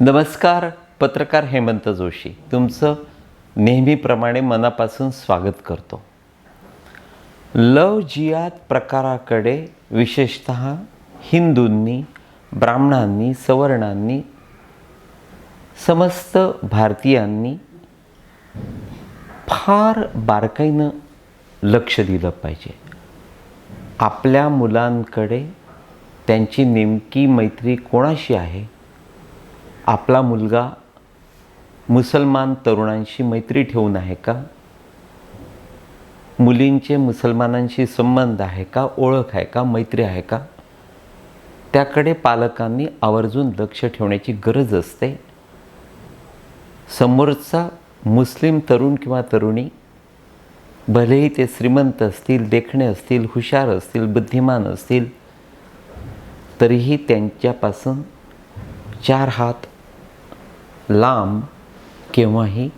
नमस्कार पत्रकार हेमंत जोशी. तुमचं नेहमीप्रमाणे मनापासून स्वागत करतो. लव जियात प्रकाराकडे विशेषत हिंदूंनी ब्राह्मणांनी सवर्णांनी समस्त भारतीयांनी फार बारकाईनं लक्ष दिलं पाहिजे. आपल्या मुलांकडे त्यांची नेमकी मैत्री कोणाशी आहे? आपला मुलगा मुसलमान तरुणांशी मैत्री ठेवून आहे का? मुलींचे मुसलमानांशी संबंध आहे का? ओळख आहे का? मैत्री आहे का? त्याकडे पालकांनी आवर्जून लक्ष ठेवण्याची गरज असते. समोरचा मुस्लिम तरुण किंवा तरुणी भलेही ते श्रीमंत असतील देखणे असतील हुशार असतील बुद्धिमान असतील तरीही त्यांच्यापासून चार हात लांब केव्हाही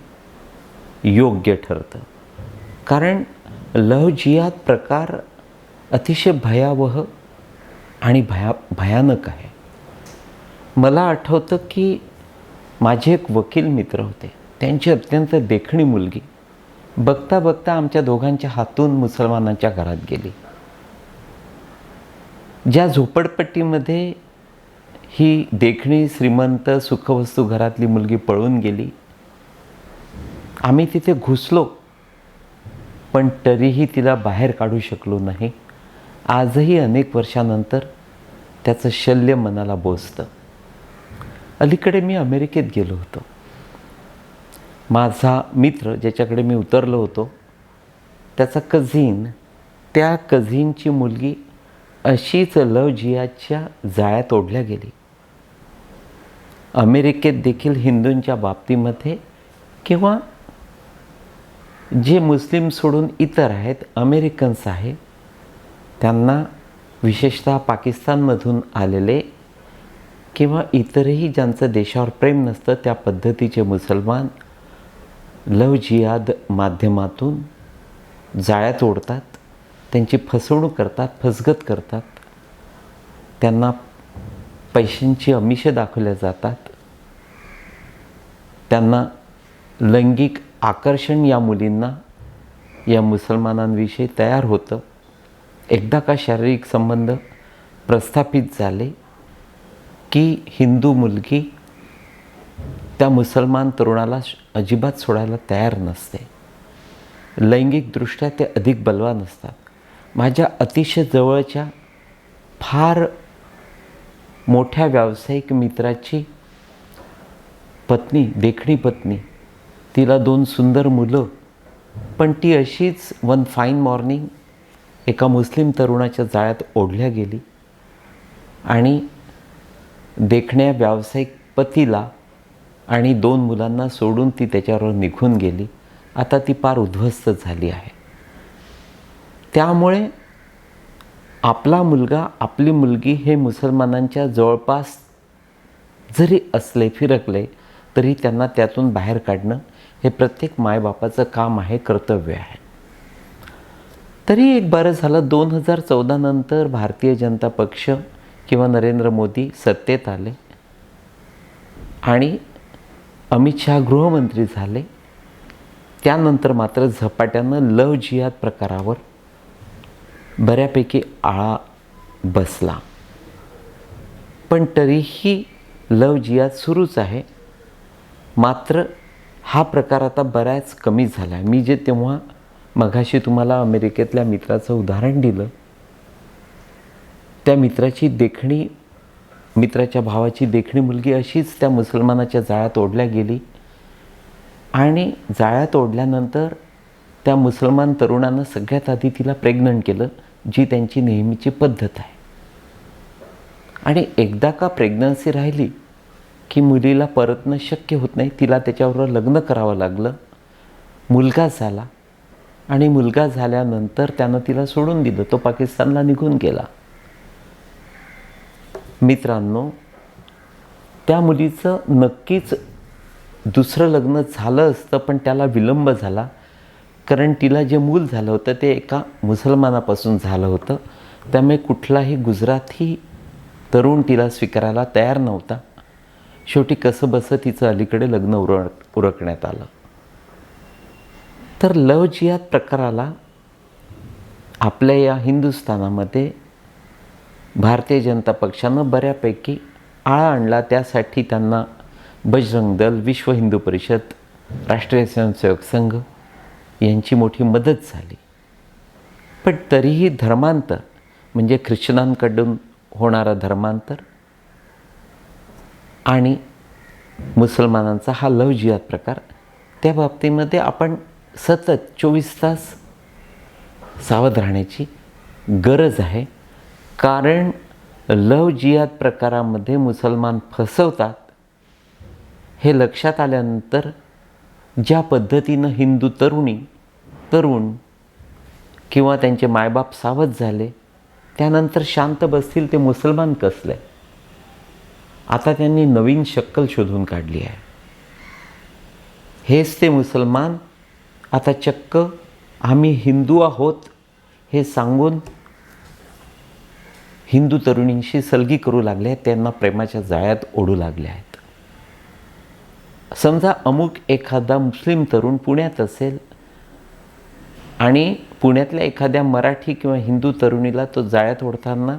योग्य ठरतं. कारण लव प्रकार अतिशय भयावह आणि भया भयानक आहे. मला आठवतं की माझे एक वकील मित्र होते. त्यांची अत्यंत देखणी मुलगी. बघता बघता आमच्या दोघांच्या हातून मुसलमानांच्या घरात गेली. ज्या झोपडपट्टीमध्ये ही देखणी श्रीमंत सुखवस्तू घरातली मुलगी पळून गेली. आम्ही तिथे घुसलो पण तरीही तिला बाहेर काढू शकलो नाही. आजही अनेक वर्षानंतर त्याचं शल्य मनाला बोचतं अलीकडे मी अमेरिकेत गेलो होतो. माझा मित्र ज्याच्याकडे मी उतरलो होतो त्याचा कझिन त्या कझिनची मुलगी अशीच लव जियाच्या जाळ्यात ओढल्या गेली. अमेरिकेत देखील हिंदूंच्या बाबतीमध्ये किंवा जे मुस्लिम सोडून इतर आहेत अमेरिकन्स आहेत त्यांना विशेषतः पाकिस्तानमधून आलेले किंवा इतरही ज्यांचं देशावर प्रेम नसतं त्या पद्धतीचे मुसलमान लव जियाद माध्यमातून जाळ्यात ओढतात त्यांची फसवणूक करतात फसगत करतात त्यांना पैशांची अमिषे दाखवल्या जातात. त्यांना लैंगिक आकर्षण या मुलींना या मुसलमानांविषयी तयार होतं. एकदा का शारीरिक संबंध प्रस्थापित झाले की हिंदू मुलगी त्या मुसलमान तरुणाला अजिबात सोडायला तयार नसते. लैंगिकदृष्ट्या ते अधिक बलवान असतात. माझ्या अतिशय जवळच्या फार मोठ्या व्यावसायिक मित्राची पत्नी देखणी पत्नी. तिला दोन सुंदर मुलं. पण ती अशीच वन फाईन मॉर्निंग एका मुस्लिम तरुणाच्या जाळ्यात ओढल्या गेली. आणि देखण्या व्यावसायिक पतीला आणि दोन मुलांना सोडून ती त्याच्यावर निघून गेली. आता ती फार उद्ध्वस्त झाली आहे. त्यामुळे आपला मुलगा आपली मुलगी हे मुसलमानांच्या जवळपास जरी असले फिरकले तरी त्यांना त्यातून बाहेर काढणं हे प्रत्येक मायबापाचं काम आहे कर्तव्य आहे. तरी एक बरं झालं दोन हजार चौदानंतर भारतीय जनता पक्ष किंवा नरेंद्र मोदी सत्तेत आले आणि अमित शहा गृहमंत्री झाले. त्यानंतर मात्र झपाट्यानं लव जिहाद प्रकारावर बऱ्यापैकी आळा बसला. पण तरीही लव जिहाद सुरूच आहे. मात्र हा प्रकार आता बऱ्याच कमी झाला आहे मी जे तेव्हा मघाशी तुम्हाला अमेरिकेतल्या मित्राचं उदाहरण दिलं त्या मित्राची देखणी मित्राच्या भावाची देखणी मुलगी अशीच त्या मुसलमानाच्या जाळ्यात ओढल्या गेली आणि जाळ्यात ओढल्यानंतर त्या मुसलमान तरुणानं सगळ्यात आधी तिला प्रेग्नंट केलं. जी त्यांची नेहमीची पद्धत आहे. आणि एकदा का प्रेग्नन्सी राहिली की मुलीला परतणं शक्य होत नाही तिला त्याच्याबरोबर लग्न करावं लागलं मुलगा झाला आणि मुलगा झाल्यानंतर त्यानं तिला सोडून दिलं तो पाकिस्तानला निघून गेला. मित्रांनो त्या मुलीचं नक्कीच दुसरं लग्न झालं असतं पण त्याला विलंब झाला. कारण तिला जे मूल झालं होतं ते एका मुसलमानापासून झालं होतं. त्यामुळे कुठलाही गुजराती तरुण तिला स्वीकारायला तयार नव्हता. शेवटी कसं बसं तिचं अलीकडे लग्न उर उरकण्यात आलं. तर लव जियात प्रकाराला आपल्या या हिंदुस्थानामध्ये भारतीय जनता पक्षानं बऱ्यापैकी आळा आणला. त्यासाठी त्यांना बजरंग दल विश्व हिंदू परिषद राष्ट्रीय स्वयंसेवक संघ यांची मोठी मदत झाली. पण तरीही धर्मांतर म्हणजे ख्रिश्चनांकडून होणारा धर्मांतर आणि मुसलमानांचा हा लव जिहाद प्रकार त्या बाबतीमध्ये आपण सतत चोवीस तास सावध राहण्याची गरज आहे. कारण लव जिहाद प्रकारामध्ये मुसलमान फसवतात हे लक्षात आल्यानंतर ज्या पद्धतीनं हिंदू तरुणी तरुण किंवा त्यांचे मायबाप सावध झाले त्यानंतर शांत बसतील ते मुसलमान कसले? आता त्यांनी नवीन शक्कल शोधून काढली आहे. हेच ते मुसलमान आता चक्क आम्ही हिंदू आहोत हे सांगून हिंदू तरुणींशी सलगी करू लागले आहेत त्यांना प्रेमाच्या जाळ्यात ओढू लागले आहेत. समजा अमुक एखादा मुस्लिम तरुण पुण्यात असेल आणि पुण्यातल्या एखाद्या मराठी किंवा हिंदू तरुणीला तो जाळ्यात ओढताना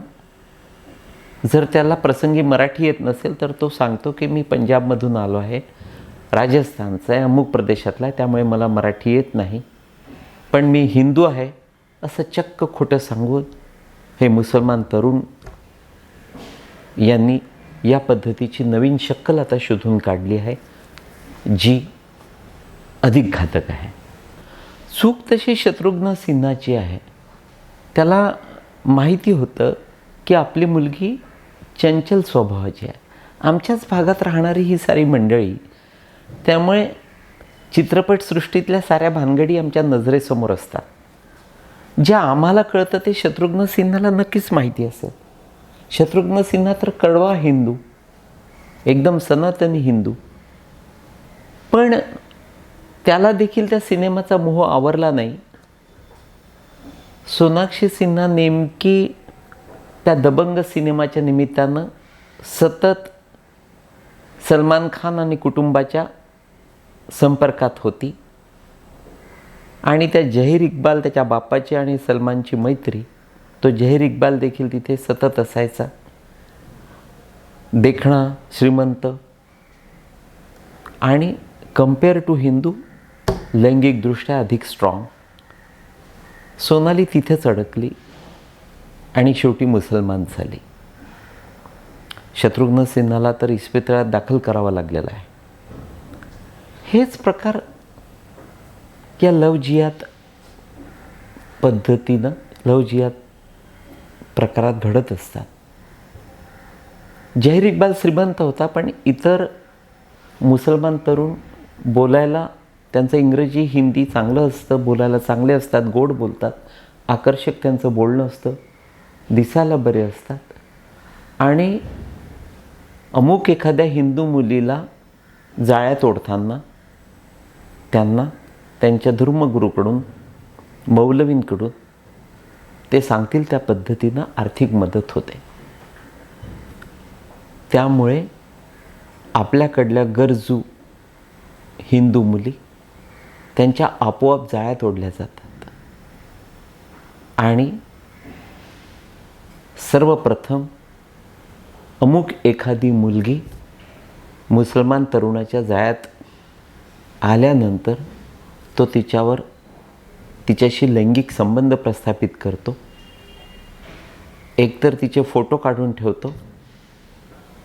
जर त्याला प्रसंगी मराठी येत नसेल तर तो सांगतो की मी पंजाबमधून आलो आहे राजस्थानचा आहे अमुक प्रदेशातला आहे त्यामुळे मला मराठी येत नाही. पण मी हिंदू आहे असं चक्क खोटं सांगून हे मुसलमान तरुण यांनी या पद्धतीची नवीन शक्कल आता शोधून काढली आहे जी अधिक घातक आहे. चूक तशी शत्रुघ्न सिन्हाची आहे. त्याला माहिती होतं की आपली मुलगी चंचल स्वभावाची आहे. आमच्याच भागात राहणारी ही सारी मंडळी त्यामुळे चित्रपटसृष्टीतल्या साऱ्या भानगडी आमच्या नजरेसमोर असतात. ज्या आम्हाला कळतं ते शत्रुघ्न सिन्हाला नक्कीच माहिती असेल. शत्रुघ्न सिन्हा तर कडवा हिंदू एकदम सनातनी हिंदू. पण त्याला देखील त्या सिनेमाचा मोह आवरला नाही. सोनाक्षी सिन्हा नेमकी त्या दबंग सिनेमाच्या निमित्तानं सतत सलमान खान आणि कुटुंबाच्या संपर्कात होती. आणि त्या जहीर इक्बाल त्याच्या बापाची आणि सलमानची मैत्री तो जहीर इक्बाल देखील तिथे सतत असायचा. देखणा श्रीमंत. आणि कंपेअर टू हिंदू लैंगिकदृष्ट्या अधिक स्ट्रॉंग सोनाली तिथेच अडकली आणि शेवटी मुसलमान झाली. शत्रुघ्न सिन्हाला तर इस्पितळात दाखल करावा लागलेला आहे. हेच प्रकार या लव जियात पद्धतीनं लव जियात प्रकारात घडत असतात. जहीर इक्बाल श्रीमंत होता पण इतर मुसलमान तरुण बोलायला त्यांचं इंग्रजी हिंदी चांगलं असतं बोलायला चांगले असतात गोड बोलतात. आकर्षक त्यांचं बोलणं असतं. दिसायला बरे असतात. आणि अमुक एखाद्या हिंदू मुलीला जाळ्यात ओढताना त्यांना त्यांच्या धर्मगुरूकडून मौलवींकडून ते सांगतील त्या पद्धतीनं आर्थिक मदत होते. त्यामुळे आपल्याकडल्या गरजू हिंदू मुली त्यांच्या आपोआप जाळ्यात ओढल्या जातात. आणि सर्वप्रथम अमुक एखादी मुलगी मुसलमान तरुणाच्या जाळ्यात आल्यानंतर तो तिच्यावर तिच्याशी लैंगिक संबंध प्रस्थापित करतो. एकतर तिचे फोटो काढून ठेवतो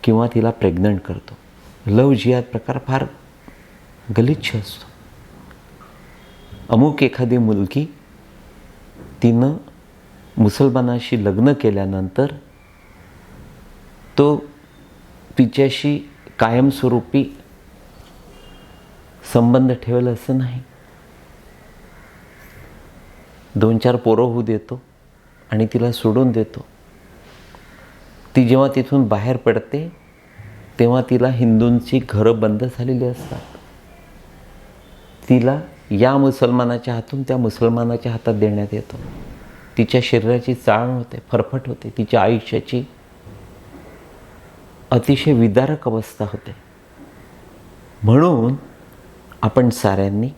किंवा तिला प्रेग्नंट करतो. लव जिहाद प्रकार फार गलिच्छ असतो. अमुक एखादी मुलगी तिनं मुसलमानाशी लग्न केल्यानंतर तो तिच्याशी कायमस्वरूपी संबंध ठेवेल असं नाही. दोन चार पोरं होऊ देतो आणि तिला सोडून देतो. ती जेव्हा तिथून बाहेर पडते तेव्हा तिला हिंदूंची घरं बंद झालेली असतात. तिला या मुसलमानाच्या हातून त्या मुसलमानाच्या हातात देण्यात येतो. तिच्या शरीराची चाळण होते फरफट होते तिच्या आयुष्याची अतिशय विदारक अवस्था होते. म्हणून आपण साऱ्यांनी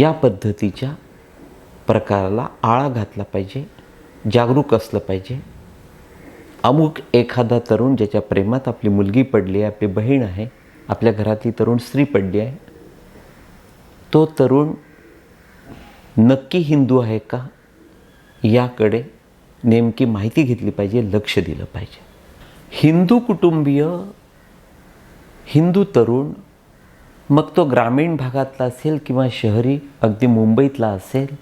या पद्धतीच्या प्रकाराला आळा घातला पाहिजे जागरूक असलं पाहिजे. अमुक एखादा तरुण ज्याच्या प्रेमात आपली मुलगी पडली आहे आपली बहीण आहे आपल्या घरातली तरुण स्त्री पडली आहे तो तरुण नक्की हिंदू आहे का? याकडे नेमकी माहिती घेतली पाहिजे लक्ष दिलं पाहिजे. हिंदू कुटुंबीय हिंदू तरुण मग तो ग्रामीण भागातला असेल किंवा शहरी अगदी मुंबईतला असेल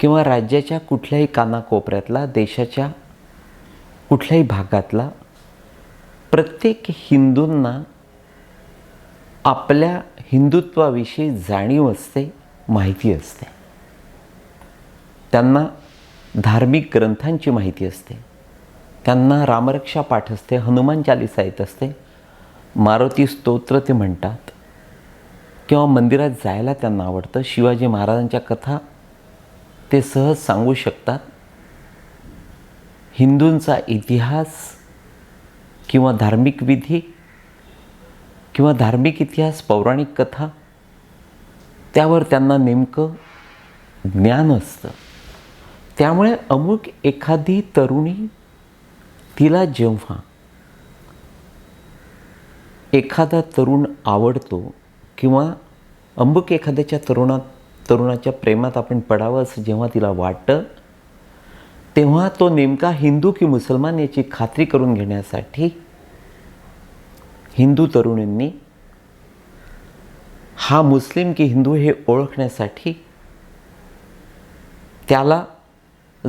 किंवा राज्याच्या कुठल्याही कानाकोपऱ्यातला देशाच्या कुठल्याही भागातला प्रत्येक हिंदूंना आपल्या हिंदुत्वाविषयी जाणीव असते माहिती असते. त्यांना धार्मिक ग्रंथांची माहिती असते. त्यांना रामरक्षा पाठ असते हनुमान चालिसा येत असते. मारुती स्तोत्र ते म्हणतात. किंवा मंदिरात जायला त्यांना आवडतं. शिवाजी महाराजांच्या कथा ते सहज सांगू शकतात. हिंदूंचा इतिहास किंवा धार्मिक विधी किंवा धार्मिक इतिहास पौराणिक कथा त्यावर त्यांना नेमकं ज्ञान असतं. त्यामुळे अमुक एखादी तरुणी तिला जेव्हा एखादा तरुण आवडतो किंवा अमुक एखाद्याच्या तरुणात तरुणाच्या प्रेमात आपण पडावं असं जेव्हा तिला वाटतं तेव्हा तो नेमका हिंदू की मुसलमान याची खात्री करून घेण्यासाठी हिंदू तरुणींनी हा मुस्लिम की हिंदू हे ओळखण्यासाठी त्याला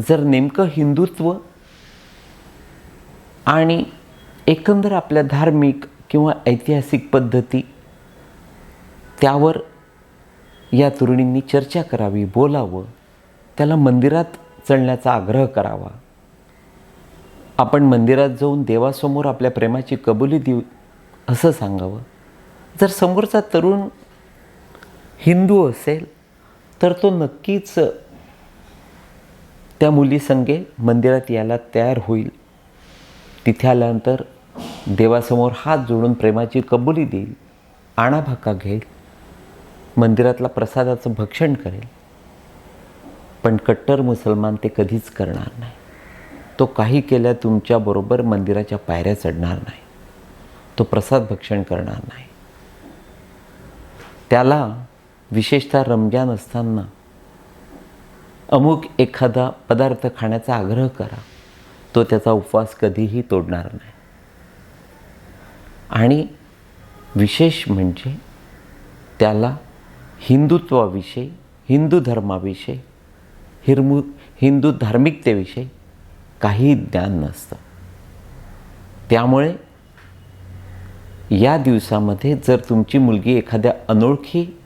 जर नेमकं हिंदुत्व आणि एकंदर आपल्या धार्मिक किंवा ऐतिहासिक पद्धती त्यावर या तरुणींनी चर्चा करावी बोलावं त्याला मंदिरात चढण्याचा आग्रह करावा. आपण मंदिरात जाऊन देवासमोर आपल्या प्रेमाची कबुली देऊ असं सांगावं. जर समोरचा तरुण हिंदू असेल तर तो नक्कीच त्या मुलीसंगे मंदिरात यायला तयार होईल. तिथे आल्यानंतर देवासमोर हात जोडून प्रेमाची कबुली देईल आणाभाका घेईल मंदिरातला प्रसादाचं भक्षण करेल. पण कट्टर मुसलमान ते कधीच करणार नाही. तो काही केल्या तुमच्याबरोबर मंदिराच्या पायऱ्या चढणार नाही. तो प्रसाद भक्षण करणार नाही. त्याला विशेषतः रमजान असताना अमुक एखादा पदार्थ खाण्याचा आग्रह करा. तो त्याचा उपवास कधीही तोडणार नाही. आणि विशेष म्हणजे त्याला हिंदुत्वाविषयी हिंदू धर्माविषयी हिरमू हिंदू धार्मिकतेविषयी काही ज्ञान नसतं. त्यामुळे या दिवसामध्ये जर तुमची मुलगी एखाद्या अनोळखी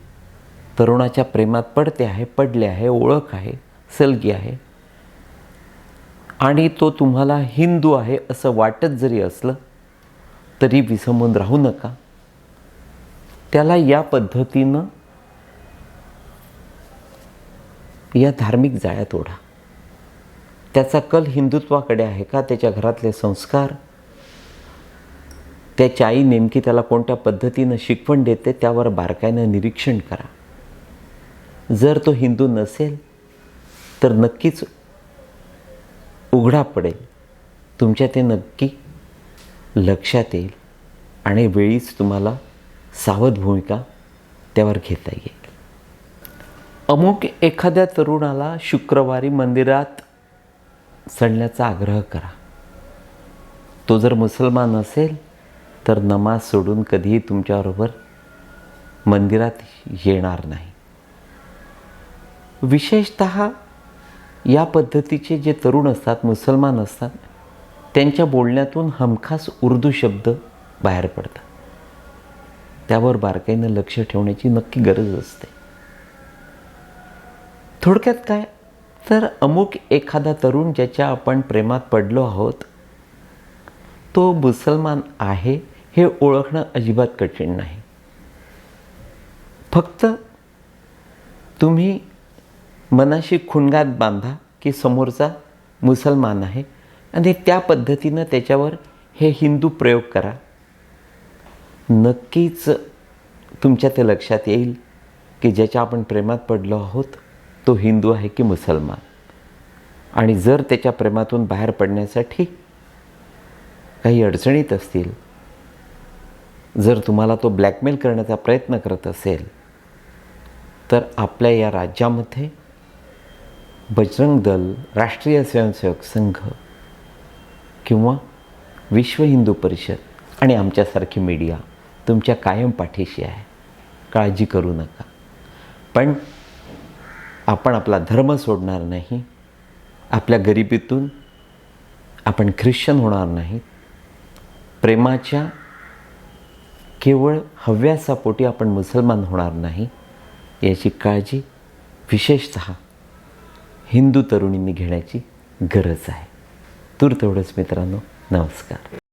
तरुणाच्या प्रेमात पडते आहे पडले आहे ओळख आहे सलगी आहे आणि तो तुम्हाला हिंदू आहे असं वाटत जरी असलं तरी विसंबून राहू नका. त्याला या पद्धतीनं या धार्मिक जाळ्यात ओढा. त्याचा कल हिंदुत्वाकडे आहे का? त्याच्या घरातले संस्कार त्याची आई नेमकी त्याला कोणत्या पद्धतीनं शिकवण देते त्यावर बारकाईनं निरीक्षण करा. जर तो हिंदू नसेल तर नक्कीच उघडा पडेल. तुमच्या ते नक्की लक्षात येईल आणि वेळीच तुम्हाला सावध भूमिका त्यावर घेता येईल. अमुक एखाद्या तरुणाला शुक्रवारी मंदिरात चढण्याचा आग्रह करा. तो जर मुसलमान असेल तर नमाज सोडून कधीही तुमच्याबरोबर मंदिरात येणार नाही. विशेषत या पद्धतीचे जे तरुण असतात मुसलमान असतात त्यांच्या बोलण्यातून हमखास उर्दू शब्द बाहेर पडतात. त्यावर बारकाईनं लक्ष ठेवण्याची नक्की गरज असते. थोडक्यात काय? तर अमुक एखादा तरुण ज्याच्या आपण प्रेमात पडलो आहोत तो मुसलमान आहे हे ओळखणं अजिबात कठीण नाही. फक्त तुम्ही मनाशी खुणगात बांधा की समोरचा मुसलमान आहे आणि त्या पद्धतीनं त्याच्यावर हे हिंदू प्रयोग करा. नक्कीच तुमच्या ते लक्षात येईल की ज्याच्या आपण प्रेमात पडलो आहोत तो हिंदू आहे की मुसलमान. आणि जर त्याच्या प्रेमातून बाहेर पडण्यासाठी काही अडचणीत असतील जर तुम्हाला तो ब्लॅकमेल करण्याचा प्रयत्न करत असेल तर आपल्या या राज्यामध्ये बजरंग दल राष्ट्रीय स्वयंसेवक संघ किंवा विश्व हिंदू परिषद आणि आमच्यासारखी मीडिया तुमच्या कायम पाठीशी आहे. काळजी करू नका. पण आपण आपला धर्म सोडणार नाही आपल्या गरिबीतून आपण ख्रिश्चन होणार नाहीत. प्रेमाच्या केवळ हव्यासापोटी आपण मुसलमान होणार नाही याची काळजी विशेषत हिंदू तरुणींनी घेण्याची गरज आहे. तूर तेवढंच मित्रांनो नमस्कार.